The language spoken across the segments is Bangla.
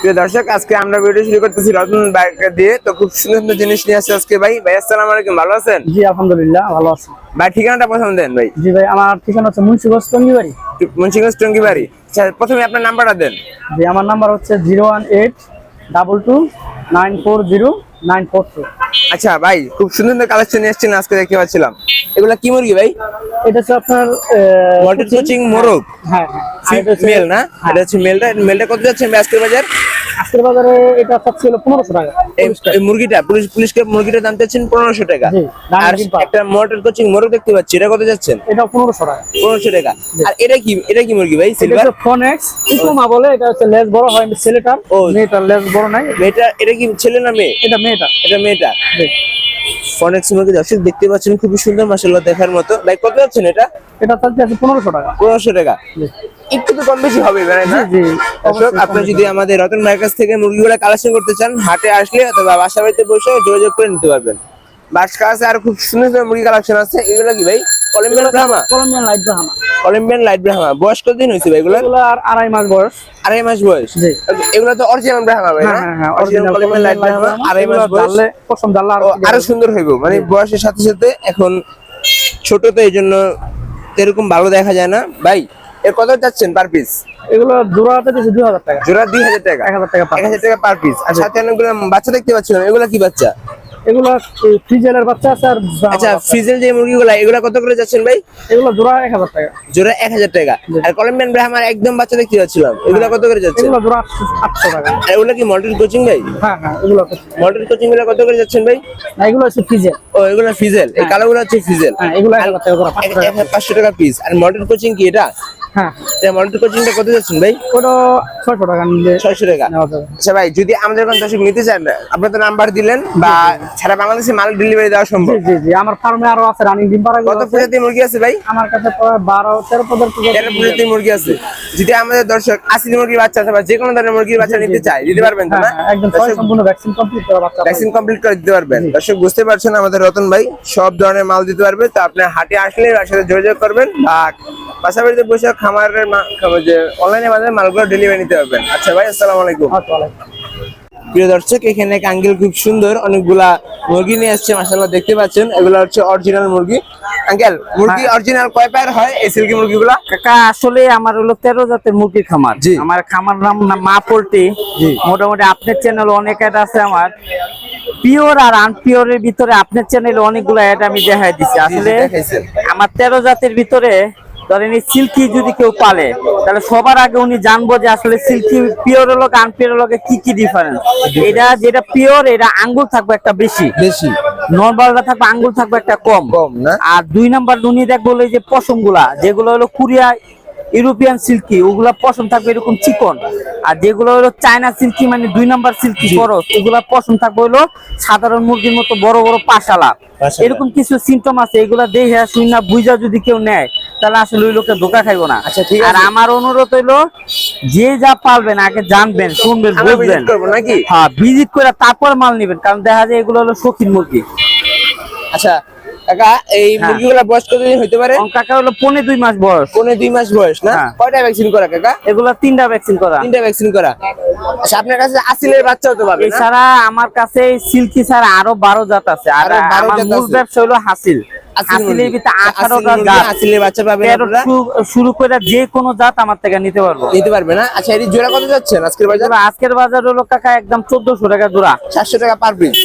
প্রিয় দর্শক আজকে আমরা ভিডিও শুরু করতেছি রতন বাইকে দিয়ে। তো খুব সুন্দর সুন্দর জিনিস নিয়ে আসছে আজকে ভাই। ভাই আসসালামু আলাইকুম ভালো আছেন? জি আলহামদুলিল্লাহ ভালো আছি। ভাই ঠিকানাটা প্রথম দেন ভাই। জি ভাই আমার ঠিকানা হচ্ছে মুন্সিগঞ্জ টঙ্গিবাড়ি। মুন্সিগঞ্জ টঙ্গি বাড়ি আচ্ছা প্রথমে আপনার নাম্বারটা দেন। জি আমার নাম্বার হচ্ছে zero one eight double two nine four zero nine four two. আচ্ছা ভাই খুব সুন্দর সুন্দর কালেকশন নিয়ে এসেছেন আজকে দেখতে পাচ্ছিলাম। এগুলা কি মুরগি ভাই? এটা হচ্ছে আপনার কোচিং মোরগ। হ্যাঁ হ্যাঁ। মেল না? এটা হচ্ছে মেলটা। মেলটা কত যাচ্ছে আজকের বাজার? আজকের বাজারে এটা চাচ্ছিল পনেরোশো টাকা এই মুরগিটা পুলিশ পুলিশকে মুরগিটার দাম চাচ্ছেন পনেরোশো টাকা। জি, আর একটা মোটর কোচিং মোরগ দেখতে পাচ্ছি এটা কত যাচ্ছেন? এটা পনেরোশো টাকা। পনেরোশো টাকা। আর এটা কি এটা কি মুরগি ভাই? এটা সিলভার ফোনেক্স ইকোমা বলে এটা হচ্ছে লেজ বড় হয় ছেলেটার। ও। মেয়েটার লেজ বড় নাই। মেয়েটা এটা কি ছেলে না মেয়ে? এটা মেয়েটা এটা মেয়েটা জি। সময় দর্শক দেখতে পাচ্ছেন খুবই সুন্দর মাসাল্লাহ দেখার মতো। ভাই কত যাচ্ছেন এটা? এটা চাচ্ছে আছে পনেরোশো টাকা। পনেরোশো টাকা। একটু তো কম বেশি হবে মানে না? দর্শক আপনি যদি আমাদের রতন ভাইয়ের কাছ থেকে মুরগিগুলো কালেকশন করতে চান হাটে আসলে অথবা বাসা বাড়িতে বসে যোগাযোগ করে নিতে পারবেন। বাসকা আছে আর খুব সুন্দর মুরগি কালেকশন আছে। এগুলো কি ভাই? Colombian Brahma Colombian light Brahma Colombian light Brahma বয়স কতদিন হয়েছে ভাই এগুলো আর আড়াই মাস বয়স। আড়াই মাস বয়স। জি। এগুলো তো অরিজিনাল ব্রাহ্মা ভাই হ্যাঁ হ্যাঁ হ্যাঁ অরিজিনাল কলম্বিয়ান লাইট ব্রাহ্মা আড়াই মাস বয়স। আরও। সুন্দর। হইব। মানে বয়সের সাথে সাথে এখন ছোট তো এই জন্য এরকম ভালো দেখা যায় না। ভাই এর কত চাচ্ছেন পার পিস এগুলো জোড়াতে দুই হাজার টাকা। জোড়া দুই হাজার টাকা। এক হাজার টাকা টাকা পার পিস আর সাথে অনেকগুলো বাচ্চা দেখতে পাচ্ছিলাম এগুলো কি বাচ্চা? এগুলো ফ্রিজেলের বাচ্চা আছে আর আচ্ছা। ফ্রিজের যে মুরগিগুলো এগুলো কত করে যাচ্ছেন ভাই? এগুলো জোড়া এক হাজার টাকা। জোড়া এক হাজার টাকা। আর কলম্বিয়ান ব্রাহ্মার একদম বাচ্চা দেখতে পাচ্ছিলাম এগুলো কত করে যাচ্ছে? এগুলো জোড়া আটশো টাকা। আর এগুলো কি মল্টির কোচিং ভাই? হ্যাঁ হ্যাঁ এগুলো মল্টির কোচিংগুলো কত করে যাচ্ছেন ভাই? না এগুলো হচ্ছে ফ্রিজেল। ও এগুলো ফিজেল এই কালোগুলো হচ্ছে ফিজেল হ্যাঁ এগুলো এক হাজার টাকা জোড়া পাঁচশো টাকা। পিস আর মল্টির কোচিং কি এটা? হ্যাঁ। মল্টির কোচিংটা কত যাচ্ছেন ভাই? ওটা ছয়শো টাকা ছয়শো টাকা। আচ্ছা ভাই যদি আমাদের কোন দর্শক নিতে চান আপনার তো নাম্বার দিলেন বা সারা বাংলাদেশে মাল ডেলিভারি দেওয়া সম্ভব। জি জি জি আমার ফার্মে আরও আছে রানিং ডিম পাড়া কত প্রজাতির মুরগি আছে ভাই? আমার কাছে প্রায় বারো তেরো প্রজাতির মুরগি আছে। যদি আমাদের দর্শক আসিল মুরগির বাচ্চা আছে বা যে কোনো ধরনের মুরগির বাচ্চা নিতে চায় দিতে পারবেন তো না? একদম সম্পূর্ণ ভ্যাকসিন কমপ্লিট করা বাচ্চা ভ্যাকসিন কমপ্লিট করে দিতে পারবেন। দর্শক বুঝতে পারছেন আমাদের রতন ভাই সব ধরনের মাল দিতে পারবে তো আপনি হাটে আসলে সাথে যোগাযোগ করবেন আর পাশাপাশি বসে খামারের যে অনলাইনে মাঝে মালগুলো ডেলিভারি নিতে পারবেন। আচ্ছা ভাই আসসালামু আলাইকুম। প্রিয় দর্শক এখানে এক আঙ্কেল খুব সুন্দর অনেকগুলা মুরগি নিয়ে আসছে মাসাল্লাহ দেখতে পাচ্ছেন। এগুলো হচ্ছে অরিজিনাল মুরগি। আঙ্কেল মুরগি অরিজিনাল কয় পায়ের হয় এই সিল্কি মুরগিগুলা? কাকা আসলে আমার হলো তেরো জাতের মুরগির খামার। জি। আমার খামার নাম না মা পোল্ট্রি। মোটামুটি আপনার চ্যানেল অনেক অ্যাড আছে আমার। পিওর আর আনপিওরের ভিতরে আপনার চ্যানেলে অনেকগুলো অ্যাড আমি দেখাই দিছি। আসলে আমার তেরো জাতের ভিতরে ধরেন এই সিল্কি যদি কেউ পালে তাহলে সবার আগে উনি জানব যে আসলে সিল্কি পিওর লোক আনপিওর লোকে কি কি ডিফারেন্স এটা যেটা পিওর এটা আঙ্গুল থাকবে একটা বেশি। বেশি। নর্মালটা থাকবে আঙ্গুল থাকবে একটা কম। কম আর দুই নাম্বার নুনি দেখব এই যে পশমগুলা যেগুলো হলো কোরিয়া ইউরোপিয়ান সিল্কি ওগুলা পশম থাকবে এরকম চিকন। আর যেগুলো হলো চায়না সিল্কি মানে দুই নাম্বার সিল্কি খরচ ওগুলা পশম থাকবে হলো সাধারণ মুরগির মতো বড় বড় পাশালা। এরকম কিছু সিমটম আছে এগুলা দেখে শুনি না বুঝা যদি কেউ নেয় তাহলে আসলে ওই লোকে ধোকা খাইবো না। আচ্ছা, ঠিক আর আমার অনুরোধ হইল যে যা পারবেন আগে জানবেন শুনবেন বুঝবেন। নাকি? হ্যাঁ ভিজিট করে তারপর মাল নিবেন কারণ দেখা যায় এগুলো হলো শৌখিন মুরগি। আচ্ছা কাকা এই হ্যাঁ। মুরগিগুলা বয়স কতদিন হইতে পারে? কাকা হলো পনে দুই মাস বয়স। পনেরো দুই মাস বয়স না? হ্যাঁ। কয়টা ভ্যাকসিন করা কাকা? এগুলা তিনটা ভ্যাকসিন করা। তিনটা ভ্যাকসিন করা। আচ্ছা আপনার কাছে আসিলের এছাড়া আমার কাছে সিল্কি ছাড়া আরও বারো জাত আছে। আর আমার মূল ব্যবসা হলো হাসিল। ভিতরে জাত আসিলের বাচ্চা পাবেন আপনারা। শুরু করে যে কোনো জাত আমার থেকে নিতে পারব। নিতে পারবে না? আচ্ছা এটি জোড়া কত যাচ্ছেন আজকের বাজার? আজকের বাজার হলো কাকা একদম টাকা জোড়া। সাতশো টাকা পার পিস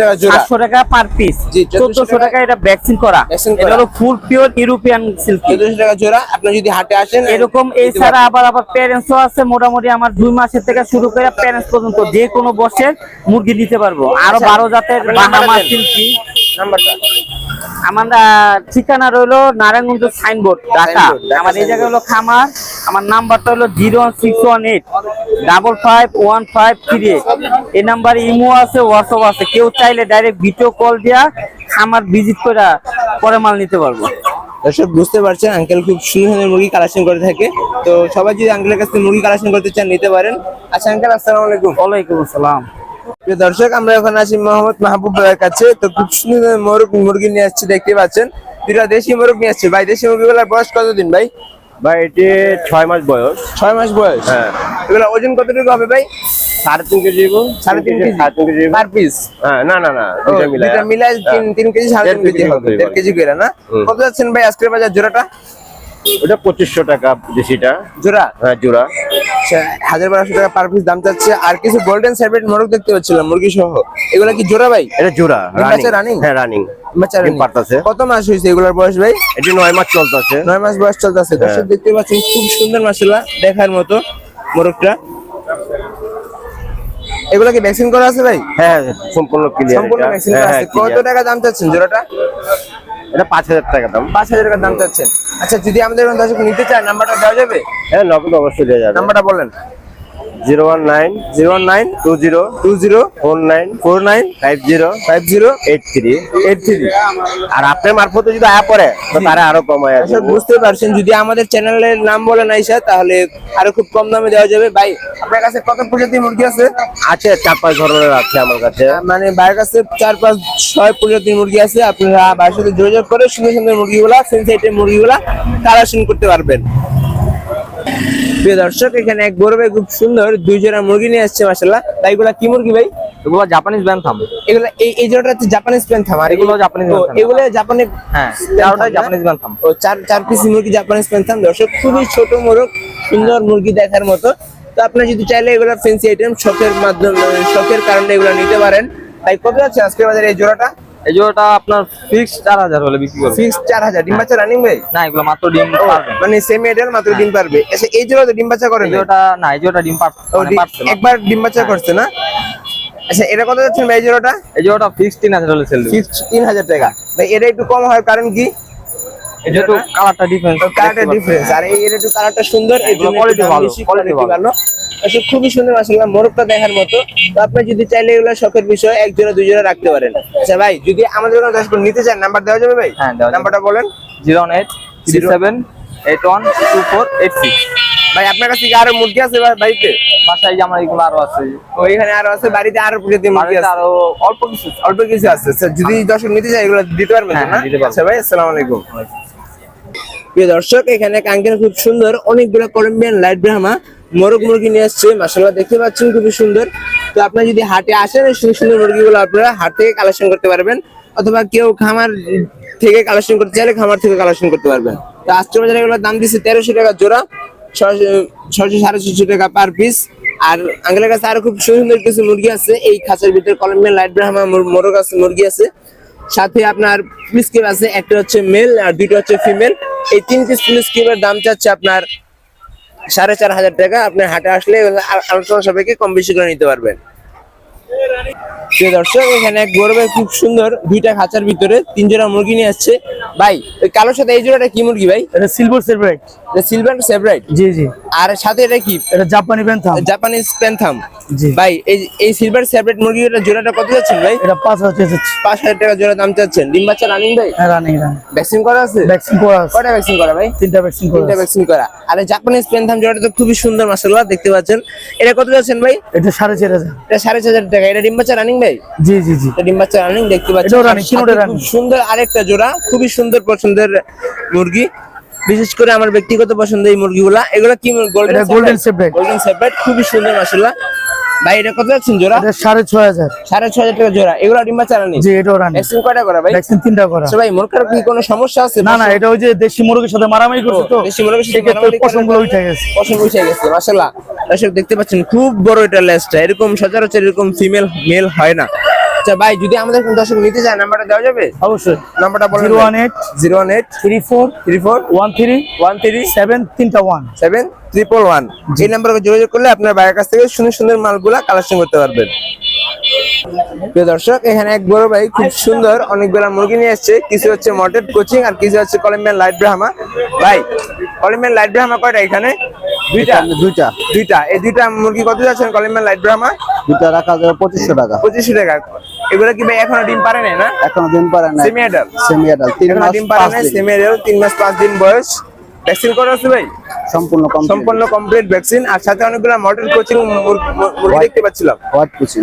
টাকা জোড়া। সাতশো টাকা পার পিস জি, 1400 চোদ্দশো টাকা এটা ভ্যাকসিন করা। Vaccine এটা হলো ফুল পিওর ইউরোপিয়ান সিল্কি টাকা জোড়া। আপনি যদি হাটে আসেন এরকম নিতে এছাড়া আবার আবার প্যারেন্টসও আছে মোটামুটি আমার দুই মাসের থেকে শুরু করে প্যারেন্টস পর্যন্ত যে কোনো বসের মুরগি নিতে পারব। আরও আচ্ছা, বারো জাতের আপনার বাহামা সিল্কি নাম্বারটা? আমার ঠিকানা রইল নারায়ণগঞ্জ সাইনবোর্ড ঢাকা। আমার এই জায়গায় হলো খামার আমার নাম্বারটা হলো zero six one eight double five one five three এই নাম্বারে ইমো আছে হোয়াটসঅ্যাপ আছে। কেউ চাইলে ডাইরেক্ট ভিডিও কল দিয়া খামার ভিজিট করে পরে মাল নিতে পারব। দর্শক বুঝতে পারছেন আঙ্কেল খুব সুন্দর সুন্দর মুরগি কালেকশন করে থাকে। তো সবাই যদি আঙ্কেলের কাছ থেকে মুরগি কালেকশন করতে চান নিতে পারেন। আচ্ছা আঙ্কেল আসসালামু আলাইকুম। ওয়ালাইকুম আসসালাম। দর্শক আমরা এখন আছি মোহাম্মদ মাহবুব ভাইয়ের কাছে। তো খুব সুন্দর মোরগ মুরগি নিয়ে আসছে দেখতে পাচ্ছেন। দুটা দেশি মোরগ নিয়ে আসছে। ভাই দেশি মুরগি মুরগিগুলোর বয়স কতদিন ভাই? ভাই এটি ছয় মাস বয়স। ছয় মাস বয়স? হ্যাঁ। এগুলো ওজন কতটুকু হবে ভাই? সাড়ে তিন কেজি সাড়ে তিন কেজি সাড়ে তিন কেজি। পার পিস হ্যাঁ না না না মিলাই মিলাই তিন তিন কেজি সাড়ে তিন কেজি হবে দেড় কেজি করে না? কত যাচ্ছেন ভাই আজকের বাজার জোড়াটা? ওটা পঁচিশশো টাকা দেশিটা। জোড়া? হ্যাঁ জোড়া। হাজার বারোশো টাকা পার পিস দাম চাচ্ছে। আর কিছু গোল্ডেন সেপারেট মোরগ দেখতে পাচ্ছিলাম মুরগি সহ এগুলা কি জোড়া ভাই? এটা জোড়া বাচ্চা হ্যাঁ রানিং। কত মাস হয়েছে এগুলার বয়স ভাই? এটি নয় মাস চলতেছে। নয় মাস বয়স চলতেছে। হ্যাঁ। দর্শক দেখতে পাচ্ছেন খুব সুন্দর মাসাল্লাহ দেখার মতো মোরগটা। এগুলা কি ভ্যাকসিন করা আছে ভাই? হ্যাঁ সম্পূর্ণ ক্লিয়ার সম্পূর্ণ ভ্যাকসিন করা আছে। কত টাকা দাম চাচ্ছেন জোড়াটা? এটা পাঁচ হাজার টাকা দাম। পাঁচ হাজার টাকা দাম চাচ্ছেন। আচ্ছা যদি আমাদের দর্শক নিতে চায় নাম্বারটা দেওয়া যাবে? হ্যাঁ নগদ অবশ্যই দেওয়া যাবে। নাম্বারটা বলেন। Zero one nine zero nine two zero two zero four nine four nine five zero five zero eight three eight three আর আপনার মারফতে যদি আয়া পড়ে তো তারা আরও আছে আচ্ছা বুঝতে পারছেন যদি আমাদের চ্যানেলের নাম বলেন আইসা তাহলে আরও খুব কম দামে দেওয়া যাবে। ভাই আপনার কাছে কত প্রজাতির মুরগি আছে? আছে চার পাঁচ ধরনের আছে আমার কাছে। মানে ভাইয়ের কাছে চার পাঁচ ছয় প্রজাতির মুরগি আছে। আপনারা ভাইয়ের সাথে যোগাযোগ করে সুন্দর সুন্দর মুরগিগুলা সেন্সাইটের মুরগিগুলা কালেকশন করতে পারবেন। প্রিয় দর্শক এখানে এক বড় ভাই খুব সুন্দর দুই জোড়া মুরগি নিয়ে আসছে মাসাল্লাহ তাই এগুলা কি মুরগি ভাই? এগুলো জাপানিজ ব্যান্থাম এগুলা এই এই জোড়াটা হচ্ছে জাপানিজ প্যান্থাম আর এগুলো Bantam। এগুলো জাপানি হ্যাঁ না? জাপানিজ ব্যান্থাম ও চার চার পিস মুরগি জাপানিজ প্যান্থাম দর্শক খুবই ছোট মোরগ সুন্দর মুরগি দেখার মতো। তো আপনি যদি চাইলে এগুলো ফেন্সি আইটেম শখের মাধ্যমে শখের কারণে এগুলো নিতে পারেন। তাই কত আছে আজকের বাজারে এই জোড়াটা? এই জোড়াটা আপনার ফিক্স চার হাজার হলে বিক্রি করবে ফিক্স চার হাজার। ডিম বাচ্চা রানিং ভাই? না এগুলো মাত্র ডিম পারবে। মানে সেম এডাল মাত্র ডিম পারবে। আচ্ছা এই জোড়া তো ডিম বাচ্চা করে না জোড়াটা না এই জোড়াটা ডিম মানে পারছে একবার ডিম বাচ্চা করছে না? আচ্ছা এটা কত যাচ্ছে ভাই এই জোড়াটা? এই জোড়াটা ফিক্স তিন হাজার হলে সেল দেবে। ফিক্স তিন হাজার টাকা। ভাই এটা একটু কম হয় কারণ কি? এটা তো কালারটা ডিফারেন্স কালারটা ডিফারেন্স আর এই একটু কালারটা সুন্দর এই কোয়ালিটি ভালো কোয়ালিটি ভালো। আসলে খুবই সুন্দর মাশাআল্লাহ মোরগটা দেখার মতো। তো আপনি যদি চাইলে এগুলো শখের বিষয় এক জোড়া দুই জোড়া রাখতে পারেন। আচ্ছা ভাই যদি আমাদের কোনো দর্শক নিতে চান নাম্বার দেওয়া যাবে ভাই? হ্যাঁ নাম্বারটা বলেন। 018 37 81 24 86 ভাই আপনার কাছে কি আরও মুরগি আছে বাড়িতে? বাসায় যে আমার এগুলো আরও আছে। ও এখানে আরও আছে বাড়িতে আরও প্রজাতির মুরগি আছে। আরও অল্প কিছু অল্প কিছু আছে। আচ্ছা যদি দর্শক নিতে চায় এগুলো দিতে পারবেন হ্যাঁ, না? হ্যাঁ। আচ্ছা ভাই আসসালামু আলাইকুম। প্রিয় দর্শক এখানে কাঙ্কের খুব সুন্দর অনেকগুলো কলম্বিয়ান লাইট ব্রাহ্মা মোরগ মুরগি নিয়ে আসছে। মাসাল্লাহ দেখতে পাচ্ছেন খুবই সুন্দর। তো আপনারা যদি হাটে আসেন এই সুন্দর সুন্দর মুরগিগুলো আপনারা হাট থেকে কালেকশন করতে পারবেন। অথবা কেউ খামার থেকে কালেকশন করতে চাইলে খামার থেকে কালেকশন করতে পারবেন। তো আজকে বাজারে এগুলোর দাম দিচ্ছে তেরোশো টাকা জোড়া। ছয়শো সাড়ে ছশো টাকা পার পিস আর আঙ্কেলের কাছে আরও খুব সুন্দর কিছু মুরগি আছে। এই খাঁচার ভিতরে কলম্বিয়ান লাইট ব্রাহ্মা মোরগ আছে, মুরগি আছে। সাথে আপনার পুলিশ কিপ আছে, একটা হচ্ছে মেল আর দুইটা হচ্ছে ফিমেল। এই তিন পিস পুলিশ দাম চাচ্ছে আপনার সাড়ে চার হাজার টাকা। আপনার হাটে আসলে আলোচনা সবাইকে কম বেশি করে নিতে পারবেন। প্রিয় দর্শক, এখানে এক ভাই খুব সুন্দর দুইটা খাঁচার ভিতরে তিন জোড়া মুরগি নিয়ে আসছে। ভাই, ওই কালোর সাথে এই জোড়াটা কি মুরগি ভাই? এটা সিলভার সেপারেট সিলভার সেভরাইট জি জি। আর সাথে এটা কি? এটা জাপানি প্যান্থাম জাপানিজ প্যান্থাম জি। ভাই এই এই সিলভার সেপারেট মুরগিটা জোড়াটা কত যাচ্ছেন ভাই? এটা পাঁচ হাজার চেয়েছে পাঁচ হাজার টাকা জোড়া দাম চাচ্ছেন। ডিম বাচ্চা রানিং ভাই? রানিং রানিং ভ্যাকসিন করা আছে? ভ্যাকসিন করা আছে। কয়টা ভ্যাকসিন করা ভাই? তিনটা ভ্যাকসিন করা তিনটা ভ্যাকসিন করা। আর জাপানিজ পেনথাম জোড়াটা তো খুবই সুন্দর মাসাল্লাহ দেখতে পাচ্ছেন। এটা কত যাচ্ছেন ভাই? এটা সাড়ে চার হাজার। এটা সাড়ে চার হাজার টাকা। এটা ডিম বাচ্চা রানিং ভাই? জি জি জি। এটা ডিম বাচ্চা রানিং দেখতে পাচ্ছেন। খুব running। সুন্দর আরেকটা জোড়া। খুবই সুন্দর পছন্দের মুরগি। বিশেষ করে আমার ব্যক্তিগত পছন্দ এই মুরগিগুলা। এগুলা কি গোল্ডেন golden গোল্ডেন সেপারেট খুবই সুন্দর মাসাল্লাহ ভাই এটা কত যাচ্ছেন জোড়া? এটা সাড়ে ছয় হাজার। সাড়ে ছ হাজার টাকা জোড়া। এগুলা ডিম বাচ্চা জি এটাও রানিং। ভ্যাকসিন কয়টা করা ভাই? ভ্যাকসিন তিনটা করা। আচ্ছা ভাই মুরগার কি কোনো সমস্যা আছে? না না এটা ওই যে দেশি মুরগির সাথে মারামারি করছে তো। দেশি মুরগির সাথে মারামারি পশমগুলো উঠে গেছে। পশম উঠে গেছে মাশাআল্লাহ। দর্শক দেখতে পাচ্ছেন খুব বড় এটা লেজটা। এরকম সচরাচর এরকম ফিমেল মেল হয় না। আচ্ছা ভাই যদি আমাদের কোনো দর্শক নিতে চায় নাম্বারটা দেওয়া যাবে? অবশ্যই। নাম্বারটা বলেন zero one eight zero one eight three four three four one three one three seven তিনটা ওয়ান। Seven triple one. এই নাম্বারে যোগাযোগ করলে আপনার বাইরের কাছ থেকে সুন্দর সুন্দর মালগুলা কালেকশন করতে পারবেন। প্রিয় দর্শক এখানে এক বড় ভাই খুব সুন্দর অনেকগুলা মুরগি নিয়ে এসেছে। কিছু হচ্ছে মটেড কোচিং আর কিছু হচ্ছে কলম্বিয়ান লাইট ব্রাহ্মা। ভাই কলম্বিয়ান লাইট ব্রাহ্মা কয়টা এখানে? দুইটা? দুইটা। দুইটা। এই দুইটা মুরগি কত যাচ্ছেন কলম্বিয়ান লাইট ব্রাহ্মা? দুইটা রাখা যাবে পঁচিশশো টাকা। পঁচিশশো টাকা। এগুলো কি ভাই এখনও ডিম পারে না? এখনও দিন পারে না সেমি অ্যাডাল্ট সেমি অ্যাডাল্ট তিন মাস ডিম পারে সেমি অ্যাডাল্ট তিন মাস পাঁচ দিন বয়স। ভ্যাকসিন করা আছে ভাই? সম্পূর্ণ কমপ্লিট সম্পূর্ণ কমপ্লিট ভ্যাকসিন আর সাথে অনেকগুলো মডেল কোচিং মুরগি দেখতে পাচ্ছিলাম। হোয়াইট কুচিং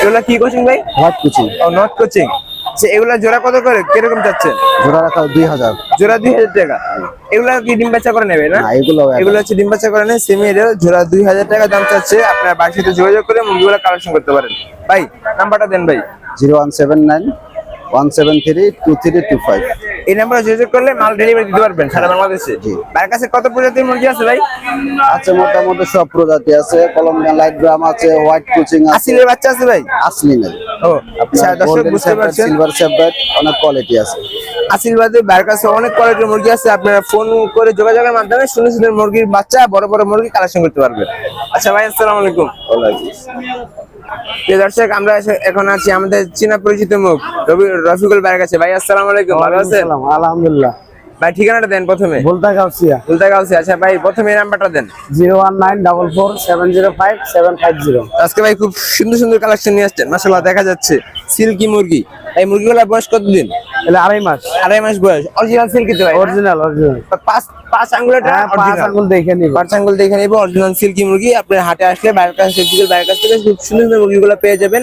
এগুলো কি কোচিং ভাই? হোয়াইট কুচিং ও নট কোচিং আচ্ছা এগুলা জোড়া কত করে? কীরকম যাচ্ছে জোড়া রাখা দুই হাজার। জোড়া দুই হাজার টাকা। এগুলা কি ডিম বাচ্চা করে নেবে না? এগুলো এগুলো হচ্ছে ডিম বাচ্চা করে নেয় সেমি এর জোড়া দুই হাজার টাকা দাম চাচ্ছে। আপনার বাড়ির সাথে যোগাযোগ করে মুরগিগুলো কালেকশন করতে পারেন। ভাই নাম্বারটা দেন ভাই। Zero one seven nine one seven three two three two five. এই নাম্বারে যোগাযোগ করলে মাল ডেলিভারি দিতে পারবেন সারা বাংলাদেশে। ভাইয়ের কাছে কত প্রজাতির মুরগি আছে ভাই? আছে মোটামুটি সব প্রজাতি আছে। কলম্বিয়ান লাইট গ্রাম আছে হোয়াইট কুচিং আছে। আসিলের বাচ্চা আছে ভাই? আসলি নেই। ও আচ্ছা দর্শক বুঝতে পারছেন? সিলভার অনেক কোয়ালিটি আছে। আশীর্বাদে কাছে অনেক কোয়ালিটির মুরগি আছে। আপনারা ফোন করে যোগাযোগের মাধ্যমে সুন্দর সুন্দর মুরগির বাচ্চা বড় বড় মুরগি কালেকশন করতে পারবেন। আচ্ছা ভাই আসসালামু আলাইকুম। দর্শক, আমরা এখন আছি আমাদের চীনা পরিচিত মুখ রফিকুল ভাইয়ের কাছে। ভাই, আসসালাম আলাইকুম, ভালো আছেন? আলহামদুলিল্লাহ। ভাই ঠিকানাটা দেন প্রথমে। বলতা গাউসিয়া বলতে গাউছি আচ্ছা ভাই প্রথমে নাম্বারটা দেন। Zero one nine double four seven zero five seven five zero. আজকে ভাই খুব সুন্দর সুন্দর কালেকশন নিয়ে আসছেন মাশাআল্লাহ দেখা যাচ্ছে। সিল্কি মুরগি। এই মুরগিগুলোর বয়স কতদিন? এটা আড়াই মাস। আড়াই মাস বয়স। অরিজিনাল সিল্কি তো ভাই? অরিজিনাল অরিজিনাল পাঁচ পাঁচ আঙ্গুলটা হ্যাঁ পাঁচ। আঙ্গুল দেখে নিব। পাঁচ আঙ্গুল দেখে নেব অরিজিনাল সিল্কি মুরগি। আপনি হাটে আসলে বাইরের কাছ থেকে বাইরের কাছ থেকে খুব সুন্দর সুন্দর মুরগিগুলো পেয়ে যাবেন।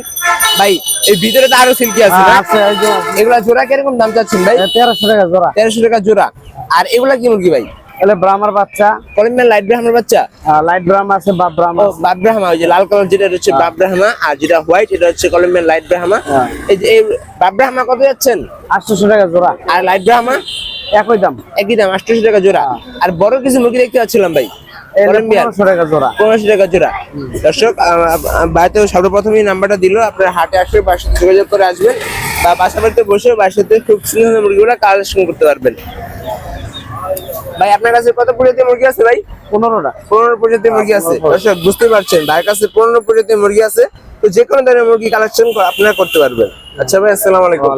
ভাই এই ভিতরে তো আরও সিল্কি আছে হ্যাঁ, আছে এগুলা জোড়া কীরকম দাম চাচ্ছেন ভাই? তেরোশো টাকা জোড়া। তেরোশো টাকা জোড়া। আর এগুলা কি মুরগি ভাই? ব্রাহ্মার বাচ্চা। লাইট ব্রাহ্মার বাচ্চা? লাইট ব্রাহ্ম আছে ব্রাহ্ম। বাপ ব্রাহ্মা ওই যে লাল কালার যেটা হচ্ছে বাপ ব্রাহ্মা আর যেটা হোয়াইট এটা হচ্ছে লাইট ব্রাহ্মা। হ্যাঁ। এই যে বাপ ব্রাহ্মা কত যাচ্ছেন? আটশোশো টাকা জোড়া। আর লাইট ব্রাহ্মা? একই দাম। একই দাম আটশোশো টাকা জোড়া। আর বড় কিছু মুরগি দেখতে পাচ্ছিলাম ভাই? পনেরোশো টাকা জোড়া। পনেরোশো টাকা জোড়া। দর্শক বাড়িতে সর্বপ্রথমই নাম্বারটা দিল আপনার হাটে আসবে সাথে যোগাযোগ করে আসবেন বা বাসা বাড়িতে বসে সাথে খুব সুন্দর মুরগিগুলো কালেকশন করতে পারবেন। ভাই আপনার কাছে কত প্রজাতির মুরগি আছে ভাই? পনেরোটা। পনেরো প্রজাতির মুরগি আছে। দর্শক বুঝতে পারছেন ভাইয়ের কাছে পনেরো প্রজাতির মুরগি আছে। তো যে কোনো ধরনের মুরগি কালেকশন আপনারা করতে পারবেন। আচ্ছা ভাই আসসালামু আলাইকুম।